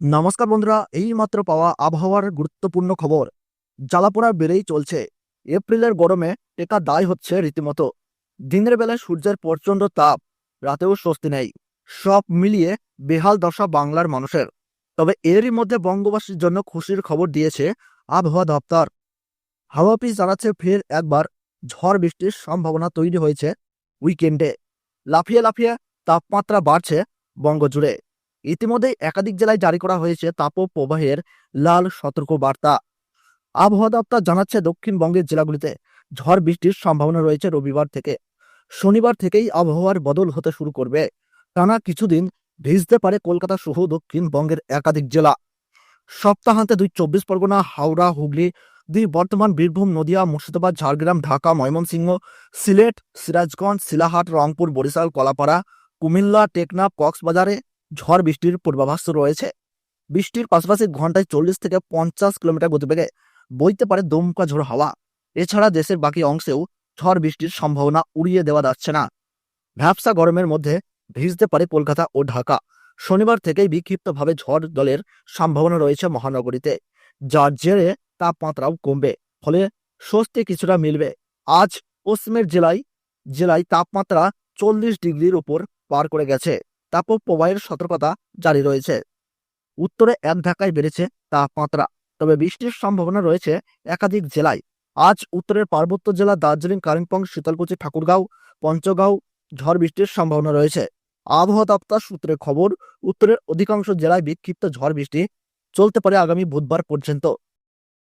নমস্কার বন্ধুরা এই মাত্র পাওয়া আবহাওয়ার গুরুত্বপূর্ণ খবর। জ্বালাপোড়া বেড়েই চলছে। এপ্রিলের গরমে টেকা দায় হচ্ছে রীতিমতো। দিনের বেলায় সূর্যের প্রচণ্ড তাপ, রাতেও স্বস্তি নেই। সব মিলিয়ে বেহাল দশা বাংলার মানুষের। তবে এরই মধ্যে বঙ্গবাসীর জন্য খুশির খবর দিয়েছে আবহাওয়া দপ্তর। হাওয়া অফিস জানাচ্ছে ফের একবার ঝড় বৃষ্টির সম্ভাবনা তৈরি হয়েছে উইকেন্ডে। লাফিয়ে লাফিয়ে তাপমাত্রা বাড়ছে বঙ্গজুড়ে। ইতিমধ্যেই একাধিক জেলায় জারি করা হয়েছে তাপপ্রবাহের লাল সতর্ক বার্তা আবহাওয়া দপ্তর জানাচ্ছে দক্ষিণবঙ্গের জেলাগুলিতে ঝড় বৃষ্টির সম্ভাবনা রয়েছে রবিবার থেকে। শনিবার থেকেই আবহাওয়ার বদল হতে শুরু করবে। টানা কিছুদিন ভিজতে পারে কলকাতা সহ দক্ষিণবঙ্গের একাধিক জেলা। সপ্তাহান্তে দুই চব্বিশ পরগনা, হাওড়া, হুগলি দুই বর্তমান বীরভূম, নদিয়া, মুর্শিদাবাদ, ঝাড়গ্রাম, ঢাকা, ময়মনসিংহ, সিলেট, সিরাজগঞ্জ শিলাহাট রংপুর, বরিশাল, কলাপাড়া, কুমিল্লা, টেকনাফ, কক্সবাজারে ঝড় বৃষ্টির পূর্বাভাস রয়েছে। বৃষ্টির পাশাপাশি ঘন্টায় চল্লিশ থেকে পঞ্চাশ কিলোমিটার গতিবেগে বইতে পারে দমকা ঝোড়ো হাওয়া। এছাড়া দেশের বাকি অংশেও ঝড় বৃষ্টির সম্ভাবনা উড়িয়ে দেওয়া যাচ্ছে না। ভ্যাবসা গরমের মধ্যে ভিজতে পারে কলকাতা ও ঢাকা। শনিবার থেকেই বিক্ষিপ্তভাবে ঝড় দলের সম্ভাবনা রয়েছে মহানগরীতে। যার জেরে তাপমাত্রাও কমবে, ফলে স্বস্তি কিছুটা মিলবে। আজ পশ্চিমের জেলায় জেলায় তাপমাত্রা চল্লিশ ডিগ্রির উপর পার করে গেছে। তাপপ্রবাহের সতর্কতা জারি রয়েছে। উত্তরে এক ধাক্কায় বেড়েছে তাপমাত্রা, তবে বৃষ্টির সম্ভাবনা রয়েছে একাধিক জেলায়। আজ উত্তরের পার্বত্য জেলা দার্জিলিং, কালিম্পং, শীতলকুচি, ঠাকুরগাঁও, পঞ্চগাঁও ঝড় বৃষ্টির সম্ভাবনা রয়েছে। আবহাওয়া দপ্তর সূত্রে খবর, উত্তরের অধিকাংশ জেলায় বিক্ষিপ্ত ঝড় বৃষ্টি চলতে পারে আগামী বুধবার পর্যন্ত।